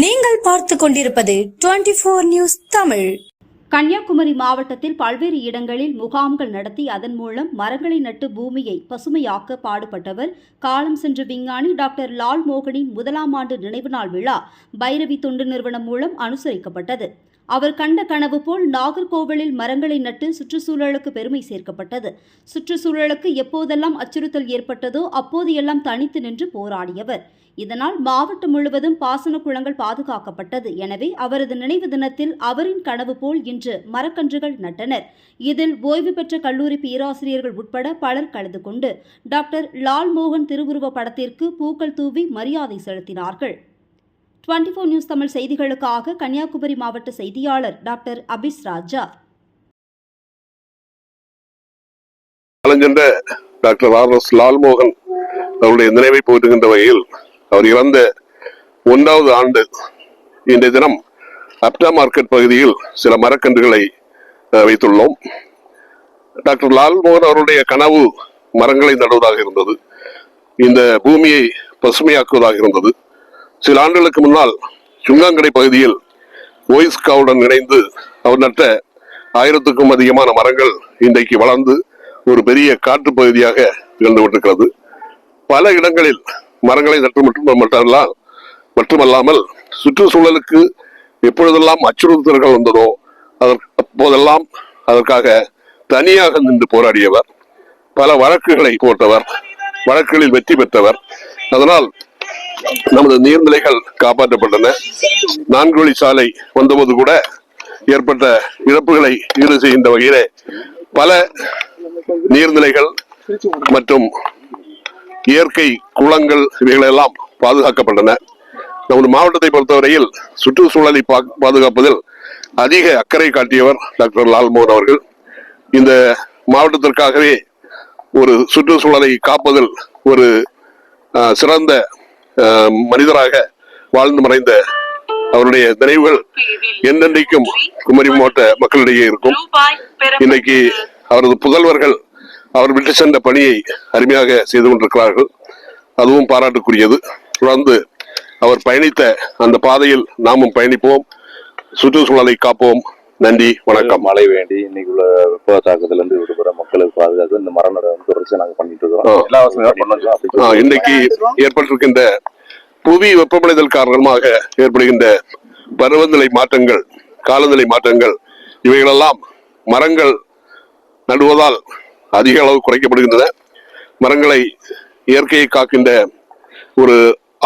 நீங்கள் பார்த்து கொண்டிருப்பது twenty four news Tamil. Kanyakumari மாவட்டத்தில் பல்வேறு இடங்களில் முகாம்கள் நடத்தி அதன் மூலம் மரங்களை நட்டு பூமியை பசுமையாக்க பாடுபட்டவர். காலம் சென்ற விஞ்ஞானி டாக்டர் லால் மோகனின் முதலாம் ஆண்டு நினைவு நாள் விழா பைரவி தொண்டு நிறுவனம் மூலம் அனுசரிக்கப்பட்டது. அவர் கண்ட கனவு போல் நாகர்கோவிலில் மரங்களை நட்டு சுற்றுச்சூழலுக்கு பெருமை சேர்க்கப்பட்டது. சுற்றுச்சூழலுக்கு எப்போதெல்லாம் அச்சுறுத்தல் ஏற்பட்டதோ அப்போது எல்லாம் தனித்து நின்று போராடியவர். இதனால் மாவட்டம் முழுவதும் பாசன குளங்கள் பாதுகாக்கப்பட்டது. எனவே அவரது நினைவு தினத்தில் அவரின் கனவு போல் இன்று இன்று மரக்கன்றுகள் நட்டனர். இதில் ஓய்வு பெற்ற கல்லூரி பேராசிரியர்கள் உட்பட பலர் கலந்து கொண்டு டாக்டர் லால்மோகன் திருவுருவ படத்திற்கு பூக்கள் தூவி மரியாதை செலுத்தினார்கள். டுவெண்டி ஃபோர் நியூஸ் தமிழ் செய்திகளுக்காக கன்னியாகுமரி மாவட்ட செய்தியாளர் doctor Abis Raja. Doctor R S Lalmohan அவருடைய நினைவை போற்றுகின்ற வகையில் அவர் இறந்த ஒன்றாவது ஆண்டு இன்றைய தினம் அப்டா மார்க்கெட் பகுதியில் சில மரக்கன்றுகளை வைத்துள்ளோம். டாக்டர் லால்மோகன் அவருடைய கனவு மரங்களை நடுவதாக இருந்தது. இந்த பூமியை பசுமையாக்குவதாக இருந்தது. சில ஆண்டுகளுக்கு முன்னால் சுங்காங்கடை பகுதியில் ஓய்ஸ்காவுடன் இணைந்து அவர் நட்ட ஆயிரத்துக்கும் அதிகமான மரங்கள் இன்றைக்கு வளர்ந்து ஒரு பெரிய காட்டு பகுதியாக திகழ்ந்து கொண்டிருக்கிறது பல இடங்களில் மரங்களை நட்டு மட்டும் மட்டுமல்லாம் மட்டுமல்லாமல் சுற்றுச்சூழலுக்கு எப்பொழுதெல்லாம் அச்சுறுத்தல்கள் வந்ததோ அதற்கு அப்போதெல்லாம் அதற்காக தனியாக நின்று போராடியவர் பல வழக்குகளை போட்டவர் வழக்குகளில் வெற்றி பெற்றவர். அதனால் நமது நீர்நிலைகள் காப்பாற்றப்பட்டன. நான்கு வழி சாலை வந்தபோது கூட ஏற்பட்ட இழப்புகளை ஈடு செய்கின்ற வகையிலே பல நீர்நிலைகள் மற்றும் இயற்கை குளங்கள் இவைகளெல்லாம் பாதுகாக்கப்பட்டன. நமது மாவட்டத்தை பொறுத்தவரையில் சுற்றுச்சூழலை பா- பாதுகாப்பதில் அதிக அக்கறை காட்டியவர் டாக்டர் லால்மோகன் அவர்கள். இந்த மாவட்டத்திற்காகவே ஒரு சுற்றுச்சூழலை காப்பதில் ஒரு சிறந்த மனிதராக வாழ்ந்து மறைந்த அவருடைய நினைவுகள் என்றென்றைக்கும் குமரி மாவட்ட மக்களிடையே இருக்கும். இன்னைக்கு அவரது புதல்வர்கள் அவர் விட்டு சென்ற பணியை அருமையாக செய்து கொண்டிருக்கிறார்கள். அதுவும் பாராட்டுக்குரியது. தொடர்ந்து அவர் பயணித்த அந்த பாதையில் நாமும் பயணிப்போம். சுற்றுச்சூழலை காப்போம். நன்றி வணக்கம். மழை வேண்டி இன்னைக்கு உள்ள வெப்ப தாக்கத்துல இருந்து விடுபட மக்களுக்கு பாதுகாக்க இந்த மரம் தொடர்ச்சியா நாங்க பண்ணிட்டு அப்படி இன்னைக்கு ஏற்பட்டிருக்கின்ற புவி வெப்பமடைதல் காரணமாக ஏற்படுகின்ற பருவநிலை மாற்றங்கள் காலநிலை மாற்றங்கள் இவைகளெல்லாம் மரங்கள் நடுவதால் அதிக அளவு குறைக்கப்படுகின்றன. மரங்களை இயற்கையை காக்கின்ற ஒரு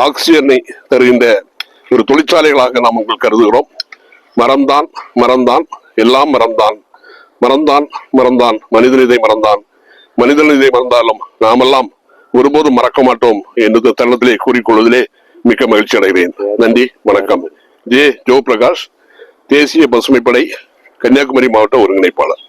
ஆக்சிஜனை தருகின்ற ஒரு தொழிற்சாலைகளாக நாம் உங்கள் கருதுகிறோம். மரம்தான் மரம்தான் எல்லாம் மரம்தான் மறந்தான் மறந்தான் மனிதனிதை மறந்தான். மனிதனிதை மறந்தாலும் நாமெல்லாம் ஒருபோதும் மறக்க மாட்டோம் என்று தருணத்திலே கூறிக்கொள்வதிலே மிக்க மகிழ்ச்சி அடைகிறேன் நன்றி வணக்கம். ஜே ஜோ பிரகாஷ் தேசிய பசுமைப்படை கன்னியாகுமரி மாவட்ட ஒருங்கிணைப்பாளர்.